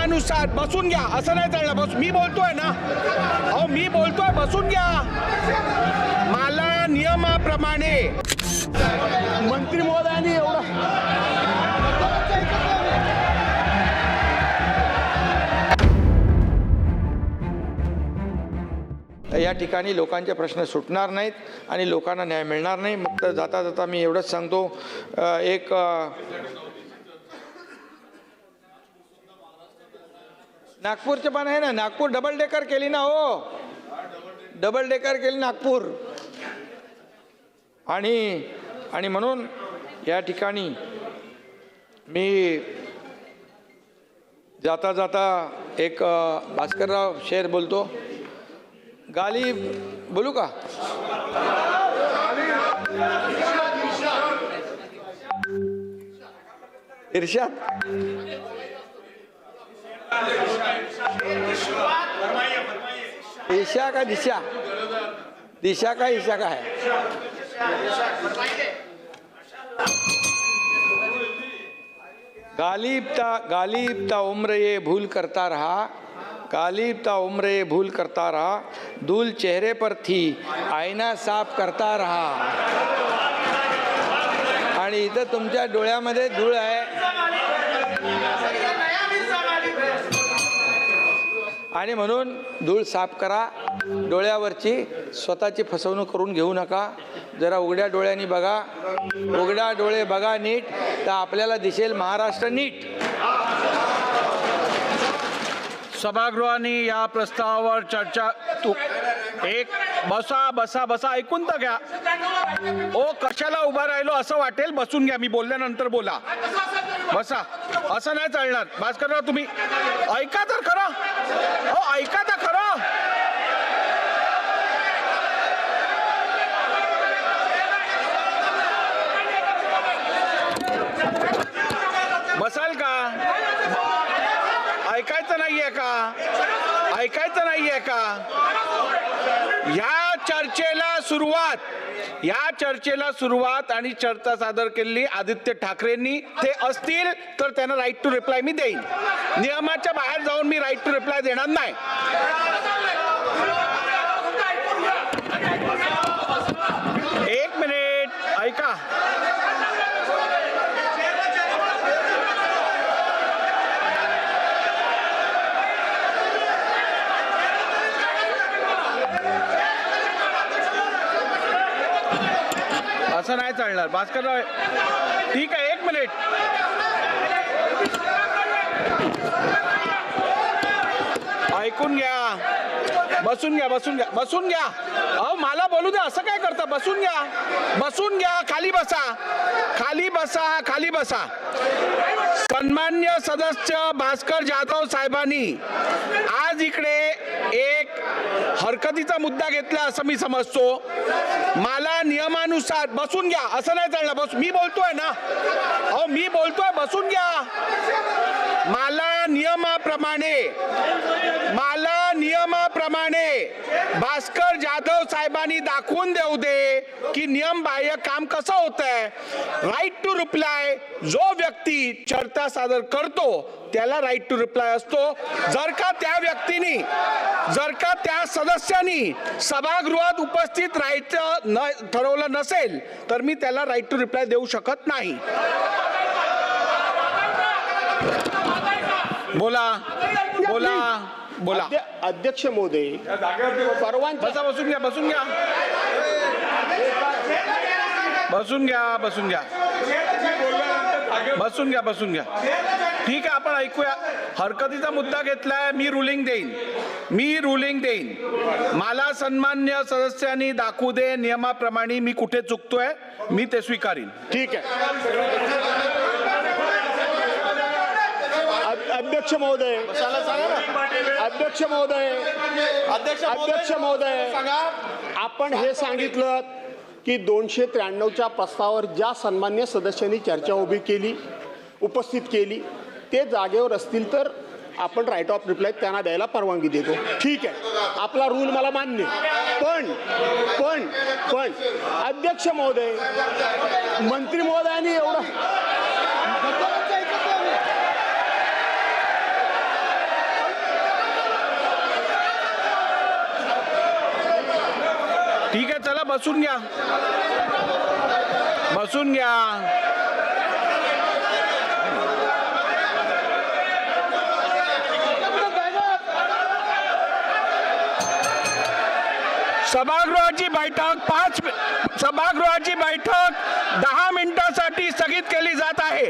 नियमानुसार बसून घ्या. असं नाही चालणार. बस मी बोलतोय ना? अहो मी बोलतोय बसून घ्या. मला नियमाप्रमाणे मंत्री महोदयांनी एवढं या ठिकाणी लोकांचे प्रश्न सुटणार नाहीत आणि लोकांना न्याय मिळणार नाही. मग तर जाता जाता मी एवढंच सांगतो. एक नागपूरचे पण आहे ना नागपूर डबल डेकर केली ना हो. डबल डेकर केली नागपूर. आणि आणि म्हणून या ठिकाणी मी जाता जाता एक भास्करराव शेर बोलतो. गाली बोलू का? इर्षाद ईशा का दिशा? दिशा का ईशा का है? गालिबता गालिबता उम्र ये भूल करता रहा। गालिबता उम्र ये भूल करता रहा। धूल चेहरे पर थी आईना साफ करता रहा। आणि इथं तुमच्या डोळ्यामध्ये धूळ आहे। आणि म्हणून धूळ साफ करा. डोळ्यावरची स्वतःची फसवणूक करून घेऊ नका. जरा उघड्या डोळ्यांनी बघा. उघड्या डोळे बघा नीट. तर आपल्याला दिसेल महाराष्ट्र नीट. सभागृहाने या प्रस्तावावर चर्चा तू एक बसा बसा बसा ऐकून तर घ्या. ओ कशाला उभा राहिलो? असं वाटेल बसून घ्या. मी बोलल्यानंतर बोला. बसा. असं नाही चालणार. भास्करराव तुम्ही. ऐका तर खरं. हो ऐका तर खरं. बसाल का? ऐकायचं नाहीये का? ऐकायचं नाहीये का? या चर्चेला सुरुवात या चर्चेला सुरुवात आणि चर्चा सादर केलेली आदित्य ठाकरेंनी. ते असतील तर त्यांना राईट टू रिप्लाय मी देईन. नियमाच्या बाहेर जाऊन मी राईट टू रिप्लाय देणार नाही एक मिनिट ऐका असं नाही चालणार. भास्करराव ठीक आहे एक मिनिट ऐकून घ्या. बसून घ्या बसून घ्या बसून घ्या. अहो मला बोलू द्या असं काय करता? बसून घ्या. बसून घ्या खाली बसा. खाली बसा खाली बसा. सन्मान्य सदस्य भास्कर जाधव साहेबांनी आज इकडे हरकतीचा मुद्दा घेतला असं मी समजतो. मला नियमानुसार बसून घ्या. असं नाही चालणार. बस मी बोलतोय ना? अहो मी बोलतोय बसून घ्या. मला नियमाप्रमाणे मला नियमाप्रमाणे भास्कर जाधव साहेबांनी दाखवून देऊ दे की नियम बाह्य काम कसं होत आहे राईट टू रिप्लाय जो व्यक्ती चर्चा सादर करतो त्याला राईट टू रिप्लाय असतो. जर का त्या व्यक्तीनी जर का त्या सदस्यांनी सभागृहात उपस्थित राहायचं न ठरवलं नसेल तर मी त्याला राईट टू रिप्लाय देऊ शकत नाही. बोला. बोला. बोला. अध्य- अध्यक्ष महोदय परवानगी बसा बसून घ्या बसून घ्या. बसून घ्या बसून घ्या. बसून घ्या बसून घ्या. ठीक आहे आपण ऐकूया. हरकतीचा मुद्दा घेतलाय मी रुलिंग देईन. मी रुलिंग देईन. मला सन्मान्य सदस्यांनी दाखवू दे नियमाप्रमाणे मी कुठे चुकतोय मी ते स्वीकारीन. ठीक आहे. अध्यक्ष महोदय. अध्यक्ष महोदय. अध्यक्ष महोदय आपण हे सांगितलं की दोनशे त्र्याण्णवच्या प्रस्तावावर ज्या सन्मान्य सदस्यांनी चर्चा उभी केली उपस्थित केली ते जागेवर असतील तर आपण राईट ऑफ रिप्लाय त्यांना द्यायला परवानगी देतो. ठीक आहे. आपला रूल मला मान्य पण पण पण अध्यक्ष महोदय मंत्री महोदयांनी एवढं ठीक आहे चला बसून घ्या. बसून घ्या. सभागृहाची बैठक पाच सभागृहाची बैठक दहा मिनिटासाठी स्थगित केली जात आहे.